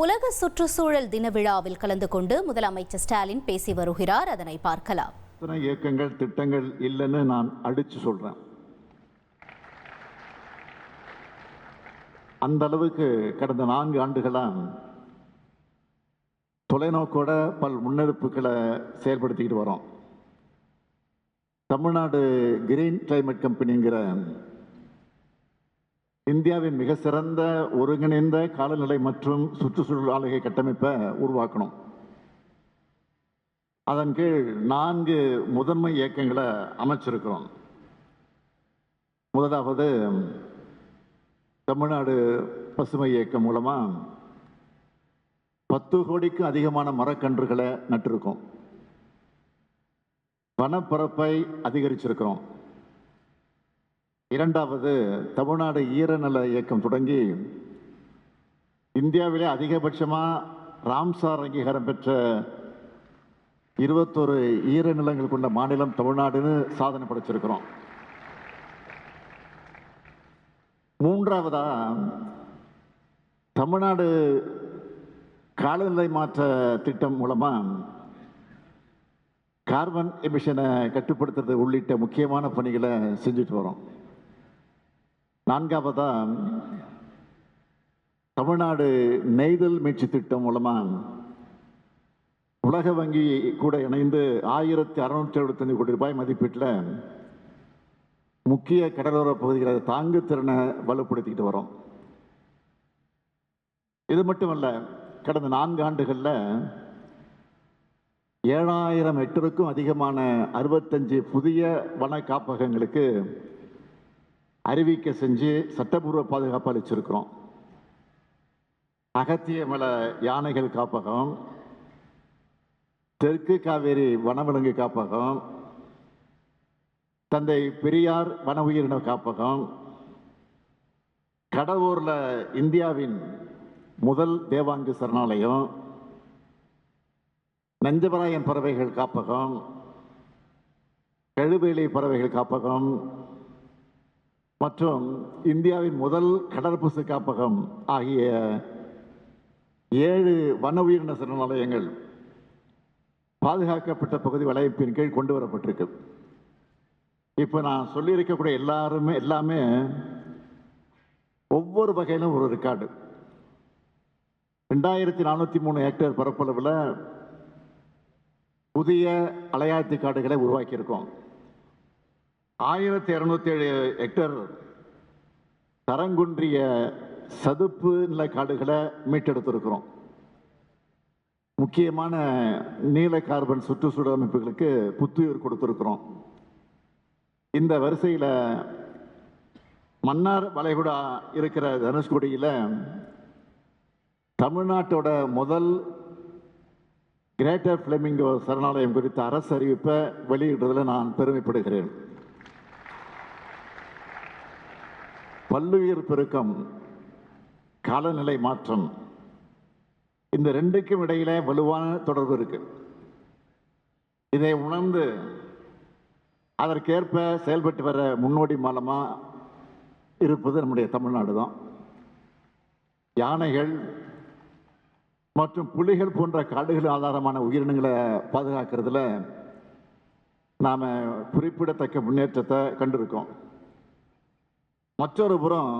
உலக சுற்றுச்சூழல் தின விழாவில் கலந்து கொண்டு முதலமைச்சர் ஸ்டாலின் பேசி வருகிறார். அதனை பார்க்கலாம். இயக்கங்கள் திட்டங்கள் இல்லைன்னு நான் அடிச்சு சொல்றேன். அந்த அளவுக்கு கடந்த நான்கு ஆண்டுகளாக தொலைநோக்கோட பல் முன்னெடுப்புகளை செயல்படுத்திக்கிட்டு வரோம். தமிழ்நாடு கிரீன் கிளைமேட் கம்பெனிங்கிற இந்தியாவின் மிக சிறந்த ஒருங்கிணைந்த காலநிலை மற்றும் சுற்றுச்சூழல் ஆளுகை கட்டமைப்பை உருவாக்கணும். அதன் கீழ் நான்கு முதன்மை இயக்கங்களை அமைச்சிருக்கிறோம். முதலாவது தமிழ்நாடு பசுமை இயக்கம் மூலமாக பத்து கோடிக்கும் அதிகமான மரக்கன்றுகளை நட்டிருக்கோம். வனப்பரப்பை அதிகரிச்சிருக்கிறோம். இரண்டாவது தமிழ்நாடு ஈரநல இயக்கம் தொடங்கி இந்தியாவிலே அதிகபட்சமாக ராம்சார் அங்கீகாரம் பெற்ற இருபத்தொரு ஈரநிலங்கள் கொண்ட மாநிலம் தமிழ்நாடுன்னு சாதனை படைச்சிருக்கிறோம். மூன்றாவதா தமிழ்நாடு காலநிலை மாற்ற திட்டம் மூலமாக கார்பன் எமிஷனை கட்டுப்படுத்துறது உள்ளிட்ட முக்கியமான பணிகளை செஞ்சுட்டு வரோம். நான்காவதாக தமிழ்நாடு நெய்தல் மீட்சி திட்டம் மூலமாக உலக வங்கி கூட இணைந்து ஆயிரத்தி அறுநூற்றி எழுபத்தஞ்சு கோடி ரூபாய் மதிப்பீட்டில் முக்கிய கடலோர பகுதிகளை தாங்கு திறனை வலுப்படுத்திக்கிட்டு வரோம். இது மட்டுமல்ல கடந்த நான்கு ஆண்டுகளில் ஏழாயிரம் ஹெக்டருக்கும் அதிகமான அறுபத்தஞ்சு புதிய வன காப்பகங்களுக்கு அறிவிக்க செஞ்சு சட்டப்பூர்வ பாதுகாப்பு அளிச்சிருக்கிறோம். அகத்திய மல யானைகள் காப்பகம் தெற்கு காவேரி வனவிலங்கு காப்பகம் தந்தை பெரியார் வன உயிரின காப்பகம் கடவுரில் இந்தியாவின் முதல் தேவாங்கு சரணாலயம் நஞ்சபராயன் பறவைகள் காப்பகம் கழுவேலி பறவைகள் காப்பகம் மற்றும் இந்தியாவின் முதல் கடற்பசு காப்பகம் ஆகிய ஏழு வன உயிரின சரணாலயங்கள் பாதுகாக்கப்பட்ட பகுதி வளையப்பின் கீழ் கொண்டு வரப்பட்டிருக்கு. இப்போ நான் சொல்லியிருக்கக்கூடிய எல்லாருமே எல்லாமே ஒவ்வொரு வகையிலும் ஒரு ரெக்கார்டு ரெண்டாயிரத்தி நானூற்றி மூணு ஹெக்டேர் பரப்பளவில் புதிய அலையாத்தி காடுகளை உருவாக்கியிருக்கோம். ஆயிரத்தி இரநூத்தி ஏழு ஹெக்டேர் தரங்குன்றிய சதுப்பு நில காடுகளை மீட்டெடுத்திருக்கிறோம். முக்கியமான நீல கார்பன் சுற்றுச்சூழல் அமைப்புகளுக்கு புத்துயிர் கொடுத்துருக்குறோம். இந்த வரிசையில் மன்னார் வளைகுடா இருக்கிற தனுஷ்கோடியில் தமிழ்நாட்டோட முதல் கிரேட்டர் ஃப்ளெமிங்கோ சரணாலயம் குறித்த அரசு அறிவிப்பை வெளியிடுறதில் நான் பெருமைப்படுகிறேன். பல்லுயிர் பெருக்கம் காலநிலை மாற்றம் இந்த ரெண்டுக்கும் இடையில வலுவான தொடர்பு இருக்கு. இதை உணர்ந்து அதற்கேற்ப செயல்பட்டு வர முன்னோடி மூலமாக இருப்பது நம்முடைய தமிழ்நாடு தான். யானைகள் மற்றும் புலிகள் போன்ற காடுகள் ஆதாரமான உயிரினங்களை பாதுகாக்கிறதுல நாம் குறிப்பிடத்தக்க முன்னேற்றத்தை கண்டிருக்கோம். மற்றொரு புறம்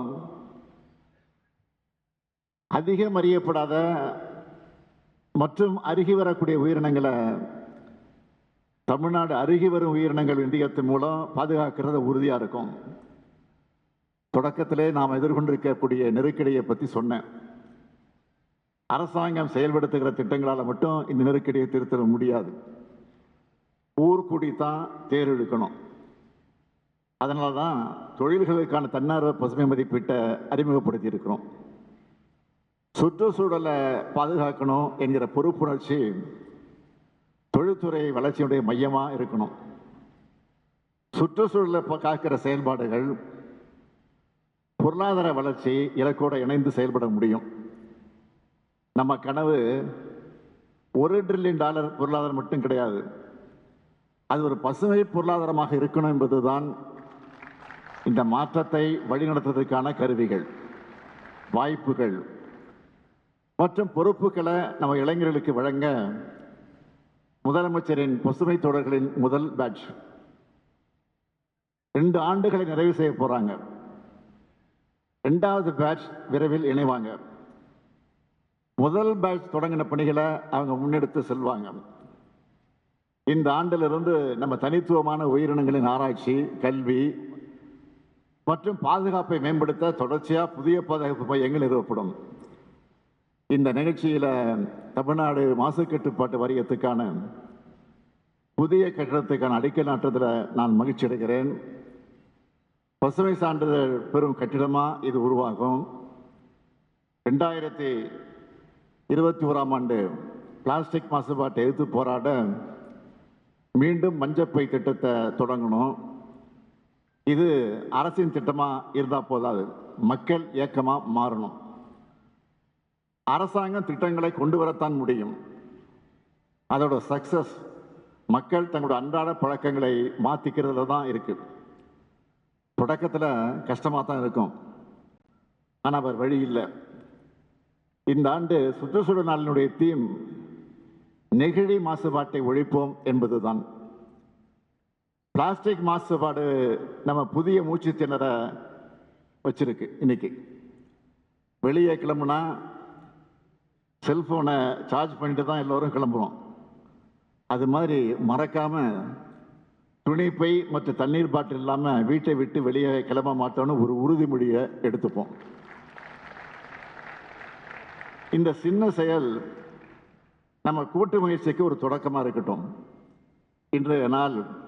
அதிகம் அறியப்படாத மற்றும் அருகி வரக்கூடிய உயிரினங்களை தமிழ்நாடு அருகி வரும் உயிரினங்கள் இந்தியத்தின் மூலம் பாதுகாக்கிறது உறுதியாக இருக்கும். தொடக்கத்திலே நாம் எதிர்கொண்டிருக்கக்கூடிய நெருக்கடியை பற்றி சொன்னேன். அரசாங்கம் செயல்படுத்துகிற திட்டங்களால் மட்டும் இந்த நெருக்கடியை திருத்த முடியாது. ஊர்குடி தான் தேர் இழுக்கணும் அதனால தான் தொழில்களுக்கான தன்னார்வ பசுமை மதிப்பீட்டை அறிமுகப்படுத்தி இருக்கிறோம் சுற்றுச்சூழலை பாதுகாக்கணும் என்கிற பொறுப்புணர்ச்சி தொழில்துறை வளர்ச்சியுடைய மையமாக இருக்கணும். சுற்றுச்சூழலை காக்கிற செயல்பாடுகள் பொருளாதார வளர்ச்சி இலக்கோடு இணைந்து செயல்பட முடியும். நம்ம கனவு ஒரு ட்ரில்லியன் டாலர் பொருளாதாரம் மட்டும் கிடையாது. அது ஒரு பசுமை பொருளாதாரமாக இருக்கணும் என்பதுதான் இந்த மாற்றத்தை வழிநடத்துவதற்கான கருவிகள் வாய்ப்புகள் மற்றும் பொறுப்புகளை நம்ம இளைஞர்களுக்கு வழங்க முதலமைச்சரின் பசுமை தொடர்களின் முதல் பேட்ச் ரெண்டு ஆண்டுகளை நிறைவு செய்ய போகிறாங்க ரெண்டாவது பேட்ச் விரைவில் இணைவாங்க. முதல் பேட்ச் தொடங்கின பணிகளை அவங்க முன்னெடுத்து செல்வாங்க. இந்த ஆண்டிலிருந்து நம்ம தனித்துவமான உயிரினங்களின் ஆராய்ச்சி கல்வி மற்றும் பாதுகாப்பை மேம்படுத்த தொடர்ச்சியாக புதிய பாதுகாப்பு மையங்கள் நிறுவப்படும். இந்த நிகழ்ச்சியில் தமிழ்நாடு மாசு கட்டுப்பாட்டு வாரியத்துக்கான புதிய கட்டிடத்துக்கான அடிக்கல் நாட்டத்தில் நான் மகிழ்ச்சி அடைகிறேன். பசுமை சான்றிதழ் பெறும் கட்டிடமாக இது உருவாகும். ரெண்டாயிரத்தி இருபத்தி ஓராம் ஆண்டு பிளாஸ்டிக் மாசுபாட்டை எதிர்த்து போராட மீண்டும் மஞ்சப்பை திட்டத்தை தொடங்கணும். இது அரசின் திட்டமாக இருந்தால் போதாது. மக்கள் இயக்கமாக மாறணும். அரசாங்கம் திட்டங்களை கொண்டு வரத்தான் முடியும். அதோட சக்சஸ் மக்கள் தங்களோட அன்றாட பழக்கங்களை மாற்றிக்கிறதுல தான் இருக்குது தொடக்கத்தில் கஷ்டமாக தான் இருக்கும். ஆனால் அவர் வழி இல்லை. இந்த ஆண்டு சுற்றுச்சூழல் நாளினுடைய தீம் நெகிழி மாசுபாட்டை ஒழிப்போம் என்பதுதான். பிளாஸ்டிக் மாசுபாடு நம்ம புதிய மூச்சு திணற வச்சிருக்கு இன்னைக்கு. வெளியே கிளம்புனா செல்ஃபோனை சார்ஜ் பண்ணிட்டு தான் எல்லோரும் கிளம்புறோம். அது மாதிரி மறக்காம துணிப்பை மற்றும் தண்ணீர் பாட்டில் இல்லாமல் வீட்டை விட்டு வெளியே கிளம்ப மாட்டோம்னு ஒரு உறுதிமொழியை எடுத்துப்போம். இந்த சின்ன செயல் நம்ம கூட்டு முயற்சிக்கு ஒரு தொடக்கமாக இருக்கட்டும். இன்றைய நாள்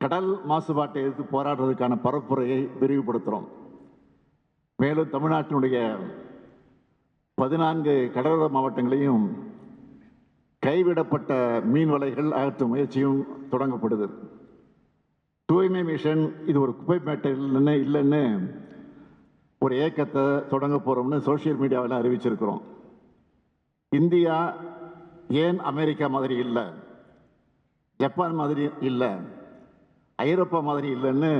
கடல் மாசுபாட்டை எதிர்த்து போராடுறதுக்கான பரப்புரையை விரிவுபடுத்துகிறோம் மேலும் தமிழ்நாட்டினுடைய பதினான்கு கடலோர மாவட்டங்களையும் கைவிடப்பட்ட மீன் வலைகள் அகற்றும் முயற்சியும் தொடங்கப்படுது. தூய்மை மிஷன் இது ஒரு குப்பை மேட்டை இல்லைன்னு இல்லைன்னு ஒரு இயக்கத்தை தொடங்க போகிறோம்னு சோஷியல் மீடியாவில் அறிவிச்சிருக்கிறோம். இந்தியா ஏன் அமெரிக்கா மாதிரி இல்லை? ஜப்பான் மாதிரி இல்லை? ஐரோப்பா மாதிரி இல்லைன்னு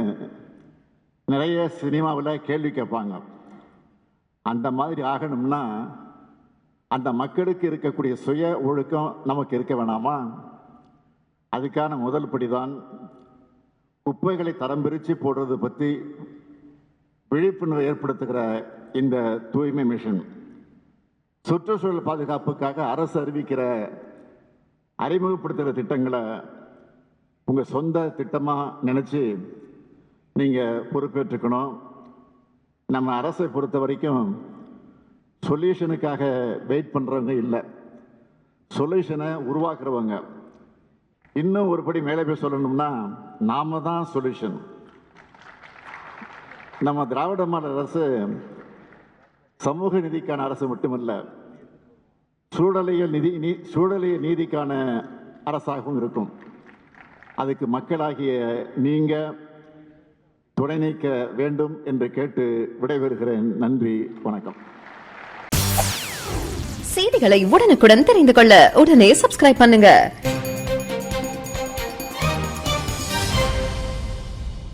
நிறைய சினிமாவில் கேள்வி கேட்பாங்க. அந்த மாதிரி ஆகணும்னா அந்த மக்களுக்கு இருக்கக்கூடிய சுய ஒழுக்கம் நமக்கு இருக்க வேணாமா? அதுக்கான முதல் படிதான் குப்பைகளை தரம் பிரித்து போடுறது பற்றி விழிப்புணர்வு ஏற்படுத்துகிற இந்த தூய்மை மிஷன். சுற்றுச்சூழல் பாதுகாப்புக்காக அரசு அறிவிக்கிற அறிமுகப்படுத்துகிற திட்டங்களை உங்கள் சொந்த திட்டமாக நினச்சி நீங்கள் பொறுப்பேற்றுக்கணும். நம்ம அரசை பொறுத்த வரைக்கும் சொல்யூஷனுக்காக வெயிட் பண்ணுறவங்க இல்லை. சொல்யூஷனை உருவாக்குறவங்க. இன்னும் ஒரு படி மேலே போய் சொல்லணும்னா நாம தான் சொல்யூஷன். நம்ம திராவிட மாடல் அரசு சமூக நிதிக்கான அரசு மட்டுமல்ல சூழலியல் நிதி நீ சூழலியல் நீதிக்கான அரசாகவும் இருக்கும். அதுக்கு மக்களாகிய நீங்க துணை நீக்க வேண்டும் என்று கேட்டு விடைபெறுகிறேன். நன்றி வணக்கம். செய்திகளை உடனுக்குடன் தெரிந்து கொள்ள உடனே சப்ஸ்கிரைப் பண்ணுங்க.